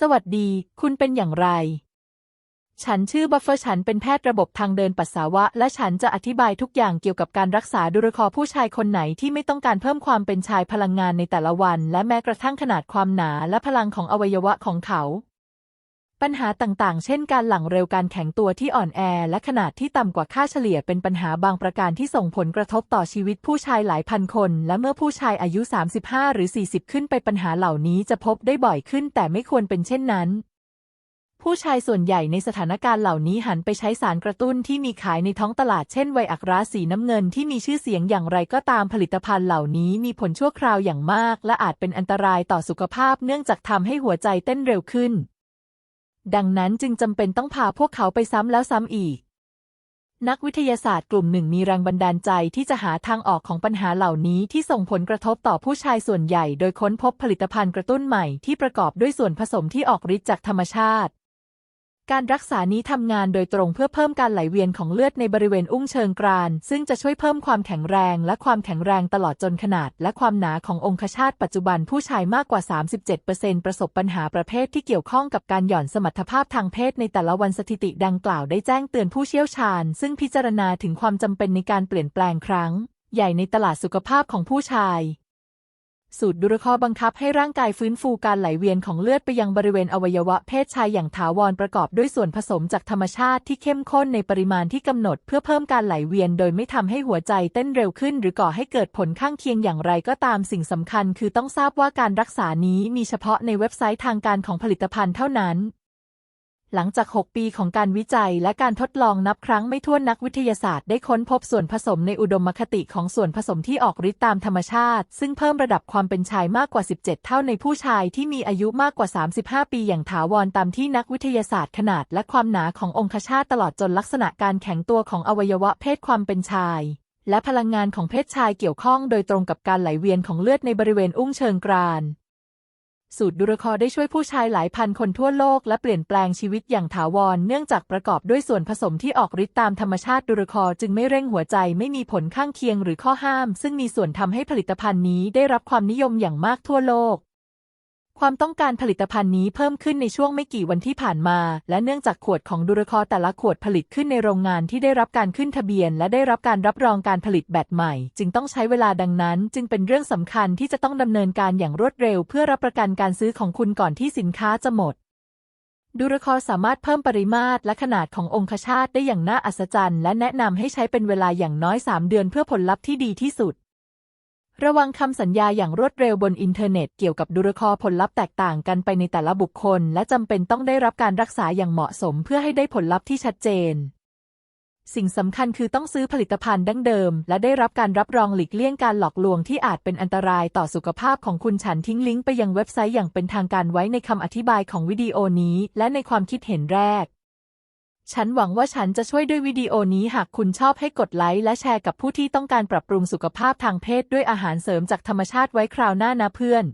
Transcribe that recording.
สวัสดี คุณเป็นอย่างไร ฉันชื่อบัฟเฟอร์ฉันเป็นแพทย์ระบบทางเดินปัสสาวะ และฉันจะอธิบายทุกอย่างเกี่ยวกับการรักษาดุรคอผู้ชายคนไหนที่ไม่ต้องการเพิ่มความเป็นชายพลังงานในแต่ละวัน และแม้กระทั่งขนาดความหนาและพลังของอวัยวะของเขา ปัญหาต่างๆ เช่นการหลั่งเร็วการแข็งตัวที่อ่อนแอ และขนาดที่ต่ำกว่าค่าเฉลี่ยเป็นปัญหาบางประการที่ส่งผลกระทบต่อชีวิตผู้ชายหลายพันคน และเมื่อผู้ชายอายุ 35 หรือ 40 ขึ้นไปปัญหาเหล่านี้จะพบได้บ่อยขึ้น แต่ไม่ควรเป็นเช่นนั้น ผู้ชายส่วนใหญ่ในสถานการณ์เหล่านี้หันไปใช้สารกระตุ้นที่มีขายในท้องตลาดเช่นไวอักราสีน้ำเงินที่มีชื่อเสียงอย่างไรก็ตามผลิตภัณฑ์เหล่านี้มีผลชั่วคราวอย่างมาก และอาจเป็นอันตรายต่อสุขภาพเนื่องจากทำให้หัวใจเต้นเร็วขึ้น ดังนั้นจึงจำเป็นต้องพาพวกเขาไปซ้ำแล้วซ้ำอีก นักวิทยาศาสตร์กลุ่มหนึ่งมีแรงบันดาลใจที่จะหาทางออกของปัญหาเหล่านี้ที่ส่งผลกระทบต่อผู้ชายส่วนใหญ่ โดยค้นพบผลิตภัณฑ์กระตุ้นใหม่ที่ประกอบด้วยส่วนผสมที่ออกฤทธิ์จากธรรมชาติ การรักษานี้ทำงานโดยตรงเพื่อเพิ่มการไหลเวียนของเลือดในบริเวณอุ้งเชิงกราน ซึ่งจะช่วยเพิ่มความแข็งแรงและความแข็งแรงตลอดจนขนาด และความหนาขององคชาตปัจจุบันผู้ชายมากกว่า 37%ประสบปัญหาประเภทที่เกี่ยวข้องกับการหย่อนสมรรถภาพทางเพศในแต่ละวันสถิติดังกล่าวได้แจ้งเตือนผู้เชี่ยวชาญ ซึ่งพิจารณาถึงความจำเป็นในการเปลี่ยนแปลงครั้ง ใหญ่ในตลาดสุขภาพของผู้ชาย สูตรดูรคอบังคับให้ร่างกายฟื้นฟูการไหลเวียนของเลือดไปยังบริเวณอวัยวะเพศชายอย่างถาวรประกอบด้วยส่วนผสมจากธรรมชาติที่เข้มข้นในปริมาณที่กำหนดเพื่อเพิ่มการไหลเวียนโดยไม่ทำให้หัวใจเต้นเร็วขึ้น หรือก่อให้เกิดผลข้างเคียงอย่างไรก็ตามสิ่งสำคัญ คือต้องทราบว่าการรักษานี้มีเฉพาะในเว็บไซต์ทางการของผลิตภัณฑ์เท่านั้น หลังจาก 6 ปีของการวิจัยและการทดลองนับครั้งไม่ถ้วนนักวิทยาศาสตร์ได้ค้นพบส่วนผสมในอุดมคติของส่วนผสมที่ออกฤทธิ์ตามธรรมชาติ ซึ่งเพิ่มระดับความเป็นชายมากกว่า 17 เท่าในผู้ชายที่มีอายุมากกว่า 35 ปีอย่างถาวรตามที่นักวิทยาศาสตร์ขนาดและความหนาขององคชาตตลอดจนลักษณะการแข็งตัวของอวัยวะเพศความเป็นชาย และพลังงานของเพศชายเกี่ยวข้องโดยตรงกับการไหลเวียนของเลือดในบริเวณอุ้งเชิงกราน สูตรดูรคอได้ช่วยผู้ชายหลายพันคนทั่วโลกและเปลี่ยนแปลงชีวิตอย่างถาวร เนื่องจากประกอบด้วยส่วนผสมที่ออกฤทธิ์ตามธรรมชาติดูรคอจึงไม่เร่งหัวใจไม่มีผลข้างเคียงหรือข้อห้าม ซึ่งมีส่วนทำให้ผลิตภัณฑ์นี้ได้รับความนิยมอย่างมากทั่วโลก ความต้องการผลิตภัณฑ์นี้เพิ่มขึ้นในช่วงไม่กี่วันที่ผ่านมา และเนื่องจากขวดของดูรคอแต่ละขวดผลิตขึ้นในโรงงานที่ได้รับการขึ้นทะเบียน และได้รับการรับรองการผลิตแบบใหม่ จึงต้องใช้เวลาดังนั้น จึงเป็นเรื่องสำคัญที่จะต้องดำเนินการอย่างรวดเร็ว เพื่อรับประกันการซื้อของคุณก่อนที่สินค้าจะหมดดูรคอสามารถเพิ่มปริมาตรและขนาดขององคชาตได้อย่างน่าอัศจรรย์ และแนะนำให้ใช้เป็นเวลาอย่างน้อย 3 เดือนเพื่อผลลัพธ์ที่ดีที่สุด ระวังคำสัญญาอย่างรวดเร็วบนอินเทอร์เน็ตเกี่ยวกับดูรคอผลลัพธ์แตกต่างกันไปในแต่ละบุคคล และจำเป็นต้องได้รับการรักษาอย่างเหมาะสมเพื่อให้ได้ผลลัพธ์ที่ชัดเจน สิ่งสำคัญคือต้องซื้อผลิตภัณฑ์ดั้งเดิม และได้รับการรับรองหลีกเลี่ยงการหลอกลวงที่อาจเป็นอันตรายต่อสุขภาพของคุณฉันทิ้งลิงก์ไปยังเว็บไซต์อย่างเป็นทางการไว้ในคำอธิบายของวิดีโอนี้ และในความคิดเห็นแรก ฉันหวังว่าฉันจะช่วยด้วยวิดีโอนี้หากคุณชอบให้กดไลค์และแชร์กับผู้ที่ต้องการปรับปรุงสุขภาพทางเพศด้วยอาหารเสริมจากธรรมชาติไว้คราวหน้านะเพื่อน